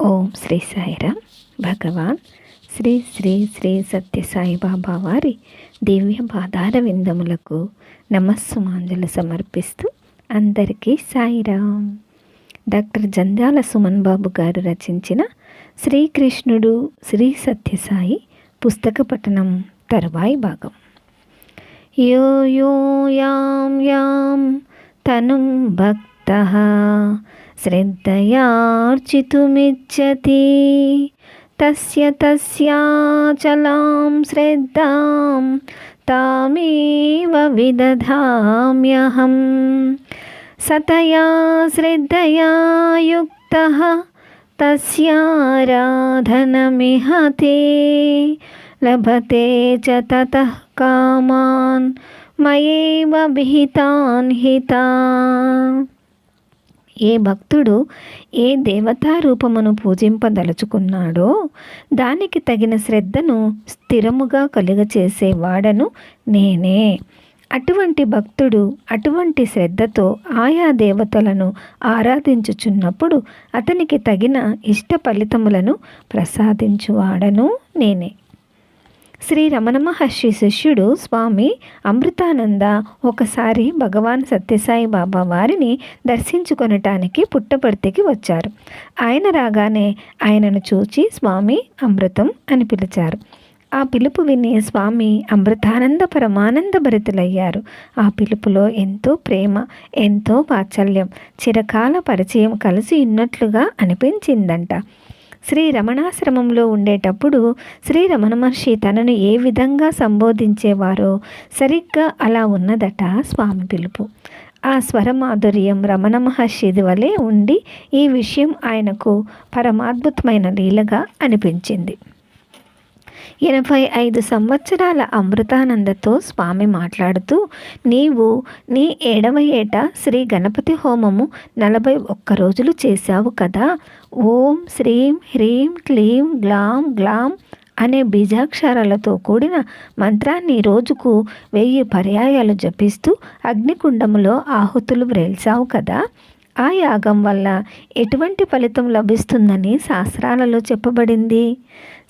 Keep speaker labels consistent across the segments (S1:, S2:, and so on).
S1: ఓం శ్రీ సాయిరా భగవాన్. శ్రీ శ్రీ శ్రీ సత్యసాయిబాబా వారి దివ్య పాదార విందములకు నమస్సుమాంజలు సమర్పిస్తూ అందరికీ సాయిరామ్ డాక్టర్ జంజాల సుమన్ బాబు గారు రచించిన శ్రీకృష్ణుడు శ్రీ సత్యసాయి పుస్తక పఠనం తరువాయి భాగం. యో యో యాం యాం తనుం భక్త श्रद्धयार्चितुमिच्छति। तस्य तस्याचलां श्रद्धां तामेव विदधाम्यहम्। सतया श्रद्धया युक्तः तस्याराधनमिह ते लभते च ततः कामान् मयैव विहितान् हितान्। ఏ భక్తుడు ఏ దేవతా రూపమును పూజింపదలుచుకున్నాడో దానికి తగిన శ్రద్ధను స్థిరముగా కలుగచేసేవాడను నేనే. అటువంటి భక్తుడు అటువంటి శ్రద్ధతో ఆయా దేవతలను ఆరాధించుచున్నప్పుడు అతనికి తగిన ఇష్ట ఫలితములను ప్రసాదించువాడను నేనే. శ్రీ రమణ మహర్షి శిష్యుడు స్వామి అమృతానంద ఒకసారి భగవాన్ సత్యసాయి బాబా వారిని దర్శించుకొనటానికి పుట్టపర్తికి వచ్చారు. ఆయన రాగానే ఆయనను చూచి స్వామి అమృతం అని పిలిచారు. ఆ పిలుపు విని స్వామి అమృతానంద పరమానంద భరితులయ్యారు. ఆ పిలుపులో ఎంతో ప్రేమ ఎంతో వాత్సల్యం చిరకాల పరిచయం కలిసి ఉన్నట్లుగా అనిపించిందంట. శ్రీ రమణాశ్రమంలో ఉండేటప్పుడు శ్రీ రమణ మహర్షి తనను ఏ విధంగా సంబోధించేవారో సరిగ్గా అలా ఉన్నదట స్వామి పిలుపు. ఆ స్వరమాధుర్యం రమణ మహర్షిది వలె ఉండి ఈ విషయం ఆయనకు పరమాద్భుతమైన లీలగా అనిపించింది. ఎనభై ఐదు సంవత్సరాల అమృతానందతో స్వామి మాట్లాడుతూ నీవు నీ ఏడవ ఏట శ్రీ గణపతి హోమము నలభై ఒక్క రోజులు చేశావు కదా? ఓం శ్రీం హ్రీం క్లీం గ్లాం గ్లాం అనే బీజాక్షరాలతో కూడిన మంత్రాన్ని రోజుకు వెయ్యి పర్యాయాలు జపిస్తూ అగ్నికుండములో ఆహుతులు వ్రేల్చావు కదా? ఆ యాగం వల్ల ఎటువంటి ఫలితం లభిస్తుందని శాస్త్రాలలో చెప్పబడింది.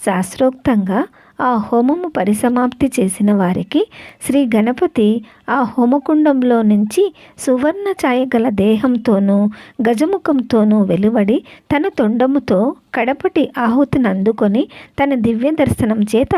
S1: శాస్త్రోక్తంగా ఆ హోమము పరిసమాప్తి చేసిన వారికి శ్రీ గణపతి ఆ హోమకుండంలో నుంచి సువర్ణ ఛాయ గల దేహంతోనూ గజముఖంతోనూ వెలువడి తన తొండముతో కడపటి ఆహుతిని అందుకొని తన దివ్య దర్శనం చేత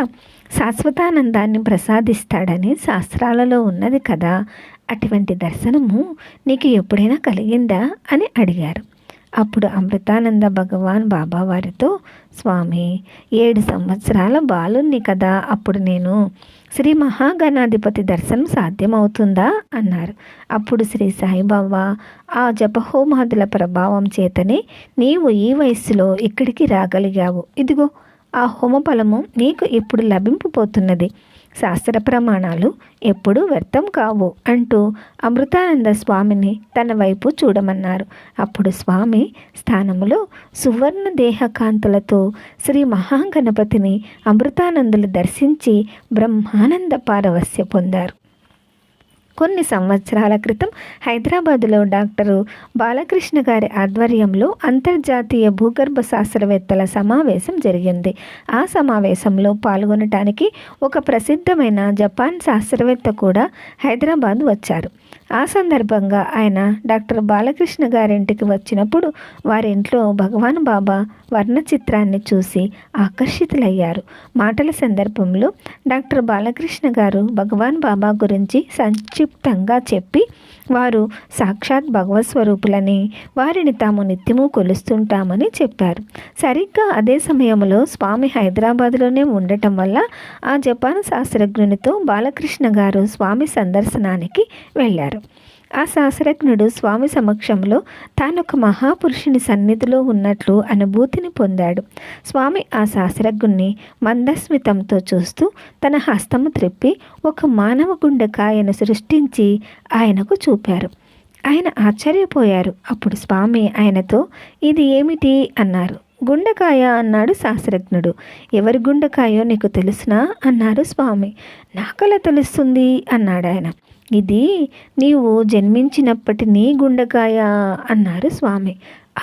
S1: శాశ్వతానందాన్ని ప్రసాదిస్తాడని శాస్త్రాలలో ఉన్నది కదా. అటువంటి దర్శనము నీకు ఎప్పుడైనా కలిగిందా? అని అడిగారు. అప్పుడు అమృతానంద భగవాన్ బాబా వారితో స్వామి ఏడు సంవత్సరాల బాలుణ్ణి కదా అప్పుడు నేను శ్రీ మహాగణాధిపతి దర్శనం సాధ్యమవుతుందా? అన్నారు. అప్పుడు శ్రీ సాయిబాబా ఆ జపహోమాదుల ప్రభావం చేతనే నీవు ఈ వయస్సులో ఇక్కడికి రాగలిగావు. ఇదిగో ఆ హోమఫలము నీకు ఇప్పుడు లభింపబోతున్నది. శాస్త్ర ప్రమాణాలు ఎప్పుడూ వ్యర్థం కావు అంటూ అమృతానంద స్వామిని తన వైపు చూడమన్నారు. అప్పుడు స్వామి స్థానములో సువర్ణ దేహకాంతులతో శ్రీ మహాగణపతిని అమృతానందులు దర్శించి బ్రహ్మానంద పారవస్య పొందారు. కొన్ని సంవత్సరాల క్రితం హైదరాబాదులో డాక్టరు బాలకృష్ణ గారి ఆధ్వర్యంలో అంతర్జాతీయ భూగర్భ శాస్త్రవేత్తల సమావేశం జరిగింది. ఆ సమావేశంలో పాల్గొనటానికి ఒక ప్రసిద్ధమైన జపాన్ శాస్త్రవేత్త కూడా హైదరాబాద్ వచ్చారు. ఆ సందర్భంగా ఆయన డాక్టర్ బాలకృష్ణ గారింటికి వచ్చినప్పుడు వారింట్లో భగవాన్ బాబా వర్ణ చిత్రాన్ని చూసి ఆకర్షితులయ్యారు. మాటల సందర్భంలో డాక్టర్ బాలకృష్ణ గారు భగవాన్ బాబా గురించి సంక్షిప్తంగా చెప్పి వారు సాక్షాత్ భగవత్ స్వరూపులని వారిని తాము నిత్యము కొలుస్తుంటామని చెప్పారు. సరిగ్గా అదే సమయంలో స్వామి హైదరాబాద్లోనే ఉండటం వల్ల ఆ జపాన్ శాస్త్రజ్ఞునితో బాలకృష్ణ గారు స్వామి సందర్శనానికి వెళ్ళారు. ఆ శాస్త్రజ్ఞుడు స్వామి సమక్షంలో తానొక మహాపురుషుని సన్నిధిలో ఉన్నట్లు అనుభూతిని పొందాడు. స్వామి ఆ శాస్త్రజ్ఞుణ్ణి మందస్మితంతో చూస్తూ తన హస్తము త్రిప్పి ఒక మానవ గుండెకాయను సృష్టించి ఆయనకు చూపారు. ఆయన ఆశ్చర్యపోయారు. అప్పుడు స్వామి ఆయనతో ఇది ఏమిటి? అన్నారు. గుండెకాయ అన్నాడు శాస్త్రజ్ఞుడు. ఎవరి గుండెకాయో నీకు తెలుసునా? అన్నారు స్వామి. నాకలా తెలుస్తుంది అన్నాడు ఆయన ఇది నీవు జన్మించినప్పటి నీ గుండెకాయ అన్నారు స్వామి.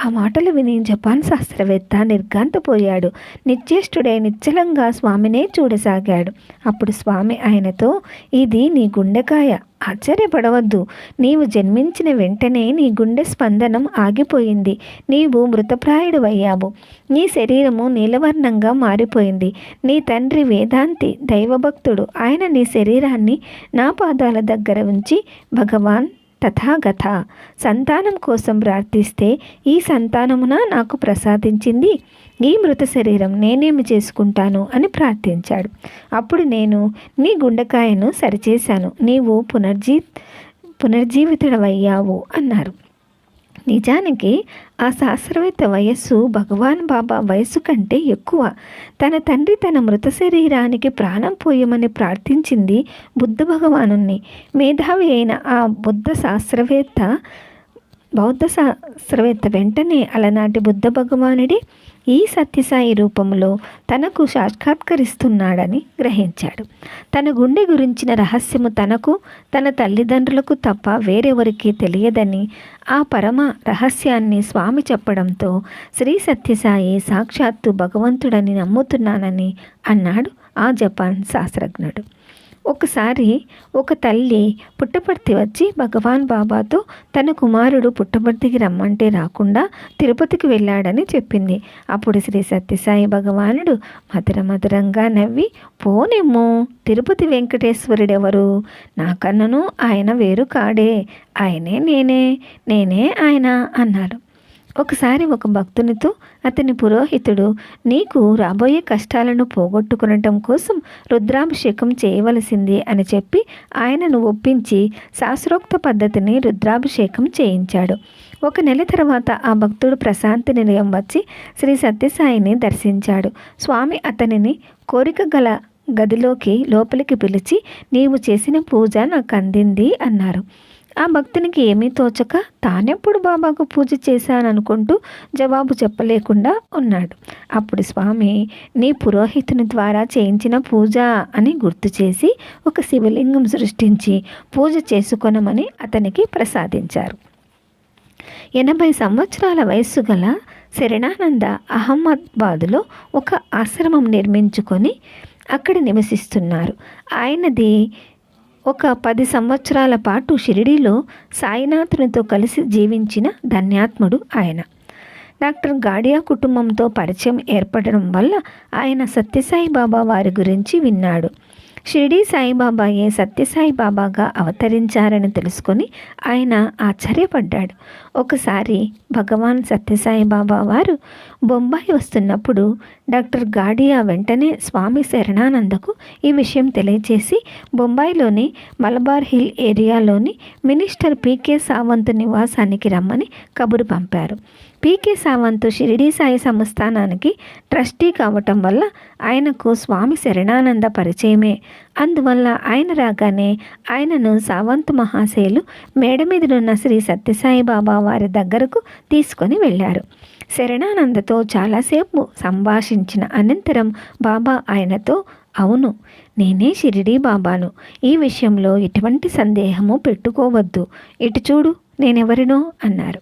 S1: ఆ మాటలు విని జపాన్ శాస్త్రవేత్త నిర్గాంతపోయాడు నిశ్చేష్టుడై నిశ్చలంగా స్వామినే చూడసాగాడు. అప్పుడు స్వామి ఆయనతో ఇది నీ గుండెకాయ. ఆశ్చర్యపడవద్దు. నీవు జన్మించిన వెంటనే నీ గుండె స్పందనం ఆగిపోయింది. నీవు మృతప్రాయుడు నీ శరీరము నీలవర్ణంగా మారిపోయింది. నీ తండ్రి వేదాంతి దైవభక్తుడు. ఆయన నీ శరీరాన్ని నా పాదాల దగ్గర ఉంచి భగవాన్ తథాగత. సంతానం కోసం ప్రార్థిస్తే ఈ సంతానమున నాకు ప్రసాదించింది. ఈ మృత శరీరం నేనేమి చేసుకుంటాను అని ప్రార్థించాడు. అప్పుడు నేను నీ గుండెకాయను సరిచేశాను. నీవు పునర్జీ పునర్జీవితుడవయ్యావు అన్నారు. నిజానికి ఆ శాస్త్రవేత్త వయస్సు భగవాన్ బాబా వయస్సు కంటే ఎక్కువ. తన తండ్రి తన మృత శరీరానికి ప్రాణం పోయమని ప్రార్థించింది బుద్ధ భగవాను మేధావి అయిన ఆ బుద్ధ శాస్త్రవేత్త బౌద్ధ శాస్త్రవేత్త వెంటనే అలనాటి బుద్ధ భగవానుడి ఈ సత్యసాయి రూపంలో తనకు సాక్షాత్కరిస్తున్నాడని గ్రహించాడు. తన గుండె గురించిన రహస్యము తనకు తన తల్లిదండ్రులకు తప్ప వేరెవరికి తెలియదని ఆ పరమ రహస్యాన్ని స్వామి చెప్పడంతో శ్రీ సత్యసాయి సాక్షాత్తు భగవంతుడని నమ్ముతున్నానని అన్నాడు ఆ జపాన్ శాస్త్రజ్ఞుడు. ఒకసారి ఒక తల్లి పుట్టపర్తి వచ్చి భగవాన్ బాబాతో తన కుమారుడు పుట్టపర్తికి రమ్మంటే రాకుండా తిరుపతికి వెళ్ళాడని చెప్పింది. అప్పుడు శ్రీ సత్యసాయి భగవానుడు మధుర మధురంగా నవ్వి పోనేమో తిరుపతి వెంకటేశ్వరుడెవరు? నాకన్నను ఆయన వేరు కాడే. ఆయనే నేనే నేనే ఆయన అన్నారు ఒకసారి ఒక భక్తునితో అతని పురోహితుడు నీకు రాబోయే కష్టాలను పోగొట్టుకునటం కోసం రుద్రాభిషేకం చేయవలసింది అని చెప్పి ఆయనను ఒప్పించి శాస్త్రోక్త పద్ధతిని రుద్రాభిషేకం చేయించాడు. ఒక నెల తర్వాత ఆ భక్తుడు ప్రశాంతి నిలయం వచ్చి శ్రీ సత్యసాయిని దర్శించాడు. స్వామి అతనిని కోరిక గల గదిలోకి లోపలికి పిలిచి నీవు చేసిన పూజ నాకు అందింది అన్నారు. ఆ భక్తునికి ఏమీ తోచక తానెప్పుడు బాబాకు పూజ చేశాననుకుంటూ జవాబు చెప్పలేకుండా ఉన్నాడు. అప్పుడు స్వామి నీ పురోహితుని ద్వారా చేయించిన పూజ అని గుర్తు చేసి ఒక శివలింగం సృష్టించి పూజ చేసుకొనమని అతనికి ప్రసాదించారు. ఎనభై సంవత్సరాల వయస్సు గల శరణానంద అహ్మదాబాదులో ఒక ఆశ్రమం నిర్మించుకొని అక్కడ నివసిస్తున్నారు. ఆయనది ఒక పది సంవత్సరాల పాటు షిరిడీలో సాయినాథునితో కలిసి జీవించిన ధన్యాత్ముడు ఆయన. డాక్టర్ గాడియా కుటుంబంతో పరిచయం ఏర్పడడం వల్ల ఆయన సత్యసాయి బాబా వారి గురించి విన్నాడు. షిరిడీ సాయిబాబాయే సత్యసాయి బాబాగా అవతరించారని తెలుసుకొని ఆయన ఆశ్చర్యపడ్డాడు. ఒకసారి భగవాన్ సత్యసాయి బాబా వారు బొంబాయి వస్తున్నప్పుడు డాక్టర్ గాడియా వెంటనే స్వామి శరణానందకు ఈ విషయం తెలియచేసి బొంబాయిలోని మలబార్ హిల్ ఏరియాలోని మినిస్టర్ పీకే సావంత్ నివాసానికి రమ్మని కబురు పంపారు. పీకే సావంత్ షిరిడీ సాయి సంస్థానానికి ట్రస్టీ కావటం వల్ల ఆయనకు స్వామి శరణానంద పరిచయమే. అందువల్ల ఆయన రాగానే ఆయనను సావంత్ మహాశయులు మేడ మీదనున్న శ్రీ సత్యసాయి బాబా వారి దగ్గరకు తీసుకొని వెళ్ళారు. శరణానందతో చాలాసేపు సంభాషించిన అనంతరం బాబా ఆయనతో అవును నేనే షిరిడీ బాబాను. ఈ విషయంలో ఎటువంటి సందేహము పెట్టుకోవద్దు. ఇటు చూడు నేనెవరినో అన్నారు.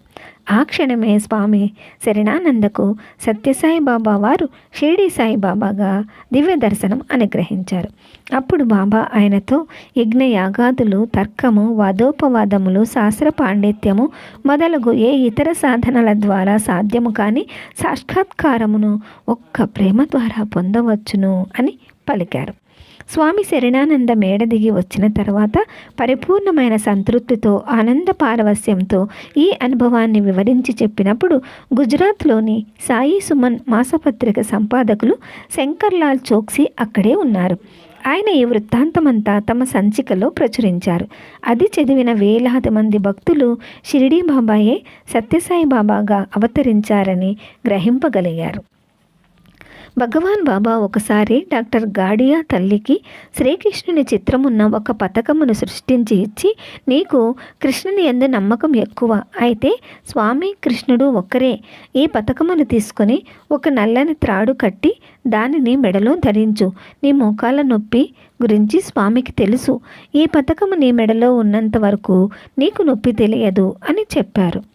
S1: ఆ క్షణమే స్వామి శరణానందకు సత్యసాయి బాబా వారు షిరిడి సాయిబాబాగా దివ్య దర్శనం అనుగ్రహించారు. అప్పుడు బాబా ఆయనతో యజ్ఞయాగాదులు తర్కము వాదోపవాదములు శాస్త్ర పాండిత్యము మొదలగు ఏ ఇతర సాధనల ద్వారా సాధ్యము కాని సాక్షాత్కారమును ఒక్క ప్రేమ ద్వారా పొందవచ్చును అని పలికారు. స్వామి శరణానంద మేడ దిగి వచ్చిన తర్వాత పరిపూర్ణమైన సంతృప్తితో ఆనంద పారవస్యంతో ఈ అనుభవాన్ని వివరించి చెప్పినప్పుడు గుజరాత్లోని సాయి సుమన్ మాసపత్రిక సంపాదకులు శంకర్లాల్ చోక్సీ అక్కడే ఉన్నారు. ఆయన ఈ వృత్తాంతమంతా తమ సంచికలో ప్రచురించారు. అది చదివిన వేలాది మంది భక్తులు షిరిడీ బాబాయే సత్యసాయి బాబాగా అవతరించారని గ్రహింపగలిగారు. భగవాన్ బాబా ఒకసారి డాక్టర్ గాడియా తల్లికి శ్రీకృష్ణుని చిత్రమున్న ఒక పథకమును సృష్టించి ఇచ్చి నీకు కృష్ణుని ఎందు నమ్మకం ఎక్కువ. అయితే స్వామి కృష్ణుడు ఒక్కరే ఈ పథకమును తీసుకొని ఒక నల్లని త్రాడు కట్టి దానిని మెడలో ధరించు. నీ మోకాల నొప్పి గురించి స్వామికి తెలుసు. ఈ పథకము నీ మెడలో ఉన్నంత వరకు నీకు నొప్పి తెలియదు అని చెప్పారు.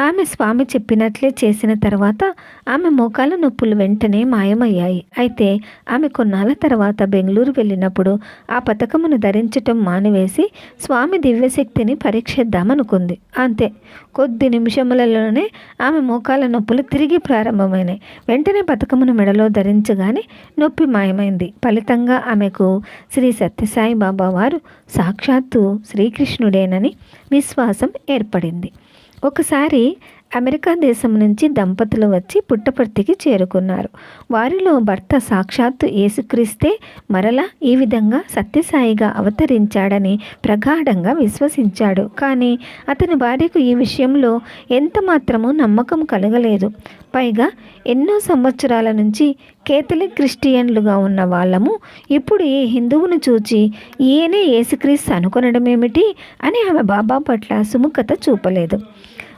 S1: ఆమె స్వామి చెప్పినట్లే చేసిన తర్వాత ఆమె మోకాల నొప్పులు వెంటనే మాయమయ్యాయి. అయితే ఆమె కొన్నాళ్ళ తర్వాత బెంగళూరు వెళ్ళినప్పుడు ఆ పథకమును ధరించటం మానివేసి స్వామి దివ్యశక్తిని పరీక్షిద్దామనుకుంది. అంతే కొద్ది నిమిషములలోనే ఆమె మోకాల నొప్పులు తిరిగి ప్రారంభమైనాయి. వెంటనే పథకమును మెడలో ధరించగానే నొప్పి మాయమైంది. ఫలితంగా ఆమెకు శ్రీ సత్యసాయి బాబా వారు సాక్షాత్తు శ్రీకృష్ణుడేనని విశ్వాసం ఏర్పడింది. ఒకసారి అమెరికా దేశం నుంచి దంపతులు వచ్చి పుట్టపర్తికి చేరుకున్నారు. వారిలో భర్త సాక్షాత్తు ఏసుక్రీస్తే మరలా ఈ విధంగా సత్యసాయిగా అవతరించాడని ప్రగాఢంగా విశ్వసించాడు. కానీ అతని భార్యకు ఈ విషయంలో ఎంత మాత్రమూ నమ్మకం కలగలేదు. పైగా ఎన్నో సంవత్సరాల నుంచి కేథలిక్ క్రిస్టియన్లుగా ఉన్న వాళ్ళము ఇప్పుడు ఈ హిందువును చూచి ఈయనే యేసుక్రీస్తు అనుకునడమేమిటి అని ఆమె బాబా పట్ల సుముఖత చూపలేదు.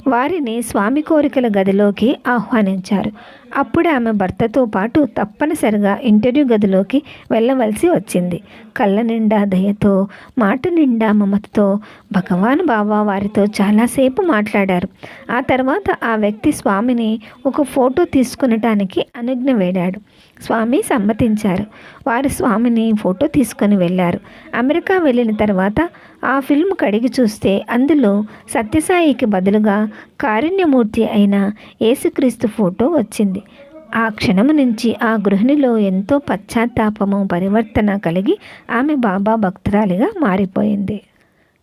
S1: వారిని స్వామి కోరికల గదిలోకి ఆహ్వానించారు. అప్పుడే ఆమె భర్తతో పాటు తప్పనిసరిగా ఇంటర్వ్యూ గదిలోకి వెళ్ళవలసి వచ్చింది. కళ్ళ నిండా దయతో మాట నిండా మమతతో భగవాన్ బాబా వారితో చాలాసేపు మాట్లాడారు. ఆ తర్వాత ఆ వ్యక్తి స్వామిని ఒక ఫోటో తీసుకునటానికి అనుజ్ఞ వేడాడు. స్వామి సమ్మతించారు. వారు స్వామిని ఫోటో తీసుకొని వెళ్ళారు. అమెరికా వెళ్ళిన తర్వాత ఆ ఫిల్మ్ కడిగి చూస్తే అందులో సత్యసాయికి బదులుగా కారుణ్యమూర్తి అయిన యేసుక్రీస్తు ఫోటో వచ్చింది. ఆ క్షణము నుంచి ఆ గృహిణిలో ఎంతో పశ్చాత్తాపము పరివర్తన కలిగి ఆమె బాబా భక్తురాలిగా మారిపోయింది.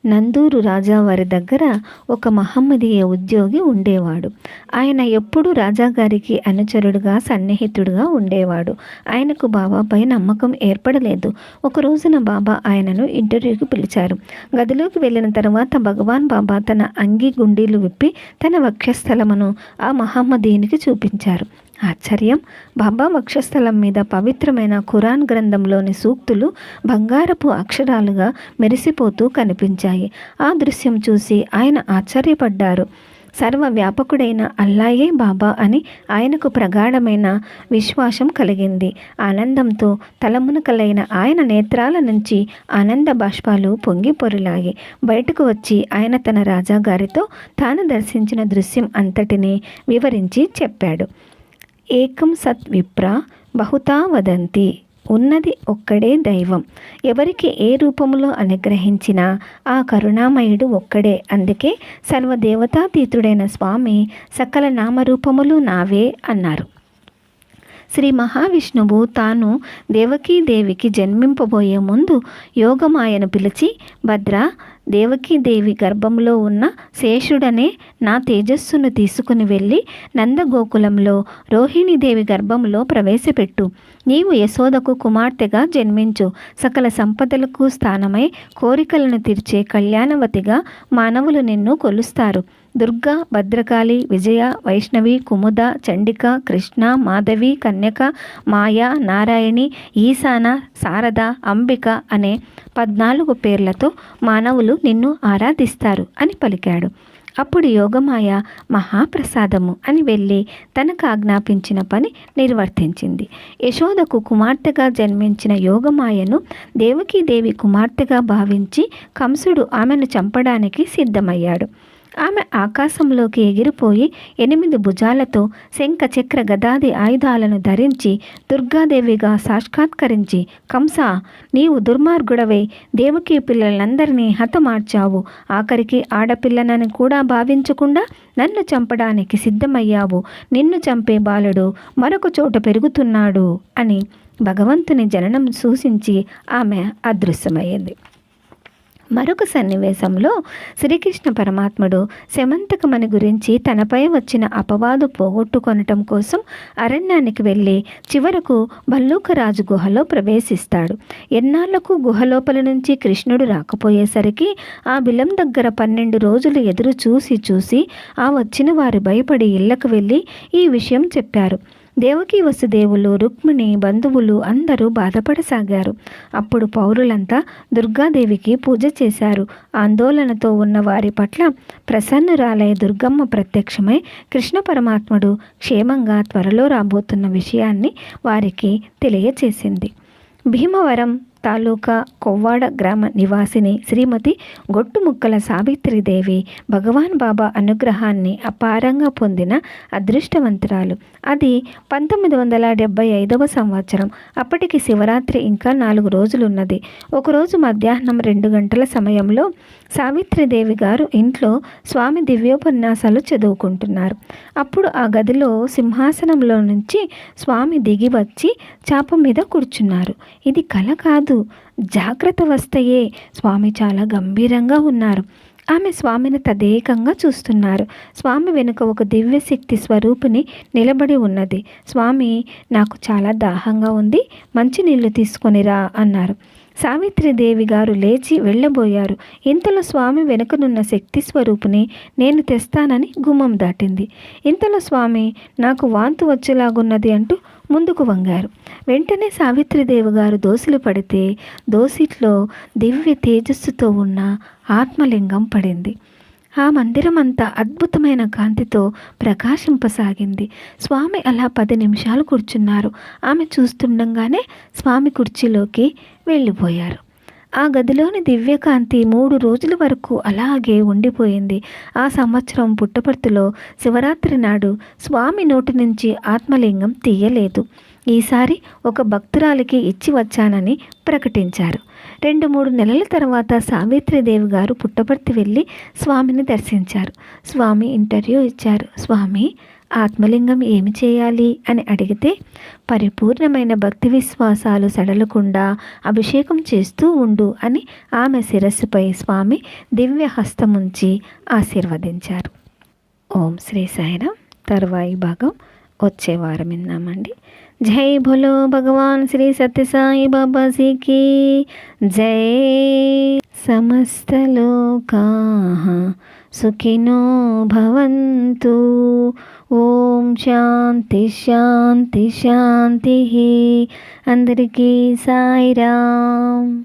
S1: నందూరు రాజా వారి దగ్గర ఒక మహమ్మదీయ ఉద్యోగి ఉండేవాడు. ఆయన ఎప్పుడూ రాజాగారికి అనుచరుడుగా సన్నిహితుడుగా ఉండేవాడు. ఆయనకు బాబాపై నమ్మకం ఏర్పడలేదు. ఒక రోజున బాబా ఆయనను ఇంటర్వ్యూకి పిలిచారు. గదిలోకి వెళ్ళిన తర్వాత భగవాన్ బాబా తన అంగి గుండీలు విప్పి తన వక్షస్థలమును ఆ మహమ్మదీయునికి చూపించారు. ఆశ్చర్యం. బాబా వక్షస్థలం మీద పవిత్రమైన ఖురాన్ గ్రంథంలోని సూక్తులు బంగారపు అక్షరాలుగా మెరిసిపోతూ కనిపించాయి. ఆ దృశ్యం చూసి ఆయన ఆశ్చర్యపడ్డారు. సర్వ వ్యాపకుడైన అల్లాయే బాబా అని ఆయనకు ప్రగాఢమైన విశ్వాసం కలిగింది. ఆనందంతో తలమునకలైన ఆయన నేత్రాల నుంచి ఆనంద బాష్పాలు పొంగి పొరిలాయి. బయటకు వచ్చి ఆయన తన రాజాగారితో తాను దర్శించిన దృశ్యం అంతటిని వివరించి చెప్పాడు. ఏకం సత్ విప్ర బహుతా వదంతి. ఉన్నది ఒక్కడే దైవం. ఎవరికి ఏ రూపంలో అనుగ్రహించినా ఆ కరుణామయుడు ఒక్కడే. అందుకే సర్వదేవతాతీతుడైన స్వామి సకల నామరూపములు నావే అన్నారు. శ్రీ మహావిష్ణువు తాను దేవకీదేవికి జన్మింపబోయే ముందు యోగమాయను పిలిచి భద్ర దేవకీదేవి గర్భంలో ఉన్న శేషుడనే నా తేజస్సును తీసుకుని వెళ్ళి నందగోకులంలో రోహిణీదేవి గర్భంలో ప్రవేశపెట్టు. నీవు యశోదకు కుమార్తెగా జన్మించు. సకల సంపదలకు స్థానమై కోరికలను తీర్చే కళ్యాణవతిగా మానవులు నిన్ను కొలుస్తారు. దుర్గా భద్రకాళి విజయ వైష్ణవి కుముద చండిక కృష్ణ మాధవి కన్యక మాయ నారాయణి ఈశాన శారద అంబిక అనే పద్నాలుగు పేర్లతో మానవులు నిన్ను ఆరాధిస్తారు అని పలికాడు. అప్పుడు యోగమాయ మహాప్రసాదము అని వెళ్ళి తనకు ఆజ్ఞాపించిన పని నిర్వర్తించింది. యశోదకు కుమార్తెగా జన్మించిన యోగమాయను దేవకీదేవి కుమార్తెగా భావించి కంసుడు ఆమెను చంపడానికి సిద్ధమయ్యాడు. ఆమె ఆకాశంలోకి ఎగిరిపోయి ఎనిమిది భుజాలతో శంఖ చక్ర గదాది ఆయుధాలను ధరించి దుర్గాదేవిగా సాక్షాత్కరించి కంస నీవు దుర్మార్గుడవై దేవకీ పిల్లలందరినీ హతమార్చావు. ఆఖరికి ఆడపిల్లనని కూడా భావించకుండా నన్ను చంపడానికి సిద్ధమయ్యావు. నిన్ను చంపే బాలుడు మరొక చోట పెరుగుతున్నాడు అని భగవంతుని జననం సూచించి ఆమె అదృశ్యమయ్యింది. మరొక సన్నివేశంలో శ్రీకృష్ణ పరమాత్ముడు శమంతకమని గురించి తనపై వచ్చిన అపవాదు పోగొట్టుకొనటం కోసం అరణ్యానికి వెళ్ళి చివరకు భల్లూకరాజు గుహలో ప్రవేశిస్తాడు. ఎన్నాళ్ళకు గుహలోపల నుంచి కృష్ణుడు రాకపోయేసరికి ఆ బిలం దగ్గర పన్నెండు రోజులు ఎదురు చూసి చూసి ఆ వచ్చిన వారు భయపడి ఇళ్ళకు వెళ్ళి ఈ విషయం చెప్పారు. దేవకి వసుదేవులు రుక్మిణి బంధువులు అందరూ బాధపడసాగారు. అప్పుడు పౌరులంతా దుర్గాదేవికి పూజ చేశారు. ఆందోళనతో ఉన్న వారి పట్ల ప్రసన్నురాలై దుర్గమ్మ ప్రత్యక్షమై కృష్ణ పరమాత్ముడు క్షేమంగా త్వరలో రాబోతున్న విషయాన్ని వారికి తెలియచేసింది. భీమవరం తాలూకా కొవ్వాడ గ్రామ నివాసిని శ్రీమతి గొట్టుముక్కల సావిత్రిదేవి భగవాన్ బాబా అనుగ్రహాన్ని అపారంగా పొందిన అదృష్టవంతురాలు అది పంతొమ్మిది వందల డెబ్బై ఐదవ సంవత్సరం అప్పటికి శివరాత్రి ఇంకా నాలుగు రోజులున్నది. ఒకరోజు మధ్యాహ్నం రెండు గంటల సమయంలో సావిత్రిదేవి గారు ఇంట్లో స్వామి దివ్యోపన్యాసాలు చదువుకుంటున్నారు. అప్పుడు ఆ గదిలో సింహాసనంలో నుంచి స్వామి దిగి వచ్చి చాప మీద కూర్చున్నారు. ఇది కల కాదు. జాగ్రత్త వస్తయే స్వామి చాలా గంభీరంగా ఉన్నారు. ఆమె స్వామిని తదేకంగా చూస్తున్నారు. స్వామి వెనుక ఒక దివ్యశక్తి స్వరూపిణి నిలబడి ఉన్నది. స్వామి నాకు చాలా దాహంగా ఉంది. మంచినీళ్ళు తీసుకొనిరా అన్నారు. సావిత్రిదేవి గారు లేచి వెళ్ళబోయారు. ఇంతలో స్వామి వెనుకనున్న శక్తి స్వరూపుని నేను తెస్తానని గుమ్మం దాటింది. ఇంతలో స్వామి నాకు వాంతు వచ్చేలాగున్నది అంటూ ముందుకు వంగారు. వెంటనే సావిత్రిదేవి గారు దోసులు పడితే దోసిట్లో దివ్య తేజస్సుతో ఉన్న ఆత్మలింగం పడింది. ఆ మందిరం అంతా అద్భుతమైన కాంతితో ప్రకాశింపసాగింది. స్వామి అలా పది నిమిషాలు కూర్చున్నారు. ఆమె చూస్తుండగానే స్వామి కుర్చీలోకి వెళ్ళిపోయారు. ఆ గదిలోని దివ్యకాంతి మూడు రోజుల వరకు అలాగే ఉండిపోయింది. ఆ సంవత్సరం పుట్టపర్తిలో శివరాత్రి నాడు స్వామి నోటి నుంచి ఆత్మలింగం తీయలేదు. ఈసారి ఒక భక్తురాలికి ఇచ్చి వచ్చానని ప్రకటించారు. రెండు మూడు నెలల తర్వాత సావిత్రిదేవి గారు పుట్టపర్తి వెళ్ళి స్వామిని దర్శించారు. స్వామి ఇంటర్వ్యూ ఇచ్చారు. స్వామి ఆత్మలింగం ఏమి చేయాలి? అని అడిగితే పరిపూర్ణమైన భక్తి విశ్వాసాలు సడలకుండా అభిషేకం చేస్తూ ఉండు అని ఆమె శిరస్సుపై స్వామి దివ్య హస్తముంచి ఆశీర్వదించారు. ఓం శ్రీ సాయిరామ్. తర్వాయి భాగం వచ్చే వారం విందామండి జై భోలో భగవాన్ శ్రీ సత్యసాయి బాబా కి జై సమస్తలోకా సుఖినో భవంతు. ఓం శాంతి శాంతి శాంతి. అందరికీ సాయిరామ్.